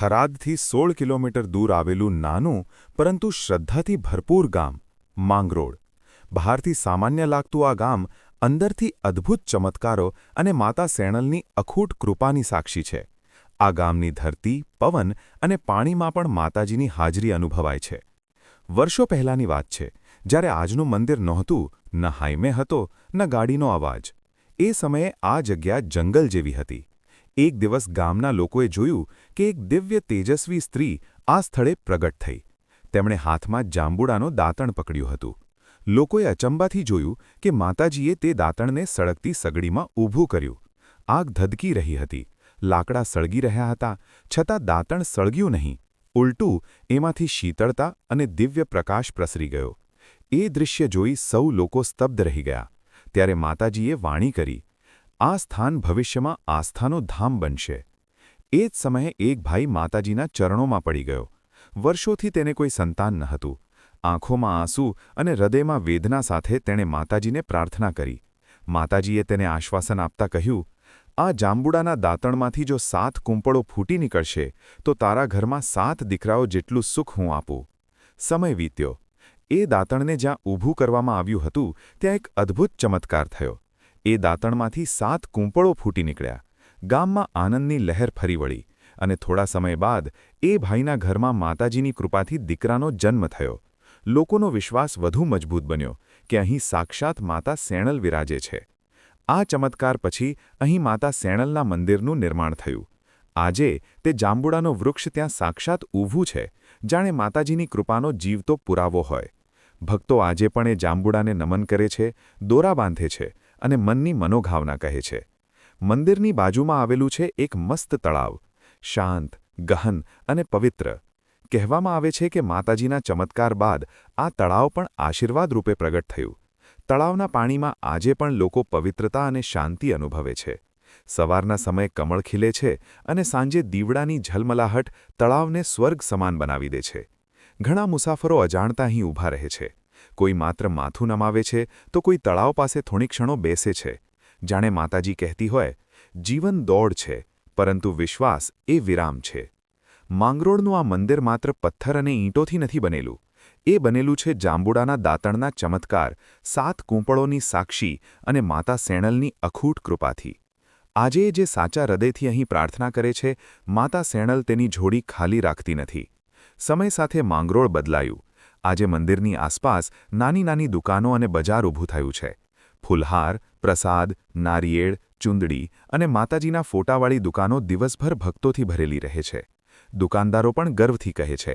થરાદથી સોળ કિલોમીટર દૂર આવેલું નાનું, પરંતુ શ્રદ્ધાથી ભરપૂર ગામ, માંગરોળ. બહારથી સામાન્ય લાગતું આ ગામ અંદરથી અદ્ભુત ચમત્કારો અને માતા સેણલની અખૂટ કૃપાની સાક્ષી છે. આ ગામની ધરતી, પવન અને પાણીમાં પણ માતાજીની હાજરી અનુભવાય છે. વર્ષો પહેલાંની વાત છે, જ્યારે આજનું મંદિર નહોતું, ન હાઈમે હતો, ન ગાડીનો અવાજ. એ સમયે આ જગ્યા જંગલ જેવી હતી. એક દિવસ ગામના લોકોએ જોયું કે એક દિવ્ય તેજસ્વી સ્ત્રી આ સ્થળે પ્રગટ થઈ. તેમણે હાથમાં જાંબુડાનો દાંતણ પકડ્યું હતું. લોકોએ અચંબાથી જોયું કે માતાજીએ તે દાંતણને સળગતી સગડીમાં ઊભું કર્યું. આગ ધદકી રહી હતી. લાકડા સળગી રહ્યા હતા. છતાં દાંતણ સળગ્યું નહીં. ઉલટું એમાંથી શીતળતા અને દિવ્ય પ્રકાશ પ્રસરી ગયો. એ દૃશ્ય જોઈ સૌ લોકો સ્તબ્ધ રહી ગયા. ત્યારે માતાજીએ વાણી કરી આ સ્થાન ભવિષ્યમાં આસ્થાનો ધામ બનશે. એ જ સમયે એક ભાઈ માતાજીના ચરણોમાં પડી ગયો. વર્ષોથી તેને કોઈ સંતાન ન હતું. આંખોમાં આંસુ અને હૃદયમાં વેદના સાથે તેણે માતાજીને પ્રાર્થના કરી. માતાજીએ તેને આશ્વાસન આપતા કહ્યું, આ જાંબુડાના દાંતણમાંથી જો સાત કૂંપળો ફૂટી નીકળશે, તો તારા ઘરમાં સાત દીકરાઓ જેટલું સુખ હું આપું. સમય વીત્યો. એ દાંતણને જ્યાં ઊભું કરવામાં આવ્યું હતું, ત્યાં એક અદ્ભુત ચમત્કાર થયો. એ દાંતણમાંથી સાત કૂંપળો ફૂટી નીકળ્યા. ગામમાં આનંદની લહેર ફરી વળી અને થોડા સમય બાદ એ ભાઈના ઘરમાં માતાજીની કૃપાથી દીકરાનો જન્મ થયો. લોકોનો વિશ્વાસ વધુ મજબૂત બન્યો કે અહીં સાક્ષાત માતા સેણલ વિરાજે છે. આ ચમત્કાર પછી અહીં માતા સેણલના મંદિરનું નિર્માણ થયું. આજે તે જાંબુડાનો વૃક્ષ ત્યાં સાક્ષાત ઊભું છે, જાણે માતાજીની કૃપાનો જીવતો પુરાવો હોય. ભક્તો આજે પણ એ જાંબુડાને નમન કરે છે, દોરા બાંધે છે અને મનની મનોભાવના કહે છે. મંદિરની બાજુમાં આવેલું છે એક મસ્ત તળાવ, શાંત, ગહન અને પવિત્ર. કહેવામાં આવે છે કે માતાજીના ચમત્કાર બાદ આ તળાવ પણ આશીર્વાદ રૂપે પ્રગટ થયું. તળાવના પાણીમાં આજે પણ લોકો પવિત્રતા અને શાંતિ અનુભવે છે. સવારના સમયે કમળ ખીલે છે અને સાંજે દીવડાની ઝલમલાહટ તળાવને સ્વર્ગ સમાન બનાવી દે છે. ઘણા મુસાફરો અજાણતા અહીં ઊભા રહે છે. કોઈ માત્ર માથું નમાવે છે, તો કોઈ તળાવ પાસે થોડી ક્ષણો બેસે છે. જાણે માતાજી કહેતી હોય, જીવન દોડ છે, પરંતુ વિશ્વાસ એ વિરામ છે. માંગરોળનું આ મંદિર માત્ર પથ્થર અને ઈંટોથી નથી બનેલું. એ બનેલું છે જાંબુડાના દાંતણના ચમત્કાર, સાત કૂંપળોની સાક્ષી અને માતા સેણલની અખૂટ કૃપાથી. આજે જે સાચા હૃદયથી અહીં પ્રાર્થના કરે છે, માતા સેણલ તેની જોડી ખાલી રાખતી નથી. સમય સાથે માંગરોળ બદલાયું. આજે મંદિરની આસપાસ નાની નાની દુકાનો અને બજાર ઊભું થયું છે. ફૂલહાર, પ્રસાદ, નારિયેળ, ચુંદડી અને માતાજીના ફોટાવાળી દુકાનો દિવસભર ભક્તોથી ભરેલી રહે છે. દુકાનદારો પણ ગર્વથી કહે છે,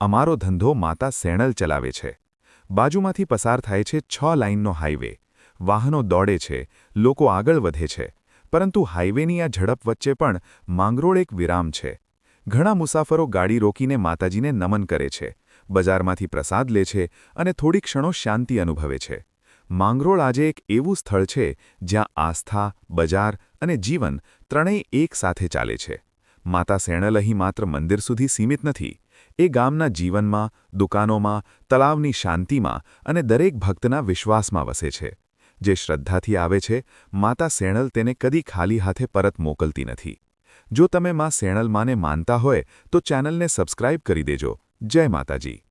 અમારો ધંધો માતા સેણલ ચલાવે છે. બાજુમાંથી પસાર થાય છે છ લાઇનનો હાઇવે. વાહનો દોડે છે, લોકો આગળ વધે છે. પરંતુ હાઇવેની આ ઝડપ વચ્ચે પણ માંગરોળ એક વિરામ છે. ઘણા મુસાફરો ગાડી રોકીને માતાજીને નમન કરે છે. બજારમાંથી પ્રસાદ લે છે અને થોડી ક્ષણો શાંતિ અનુભવે છે. માંગરોળ આજે એક એવું સ્થળ છે જ્યાં આસ્થા, બજાર અને જીવન ત્રણેય એક સાથે ચાલે છે. માતા સેણલ અહીં માત્ર મંદિર સુધી સીમિત નથી, એ ગામના જીવનમાં, દુકાનોમાં તળાવની શાંતિમાં અને દરેક ભક્તના વિશ્વાસમાં વસે છે. જે શ્રદ્ધાથી આવે છે, માતા સેણલ તેને કદી ખાલી હાથે પરત મોકલતી નથી. જો તમે માં સેણલ માને માનતા હોય, તો ચેનલને સબસ્ક્રાઇબ કરી દેજો. જય માતાજી.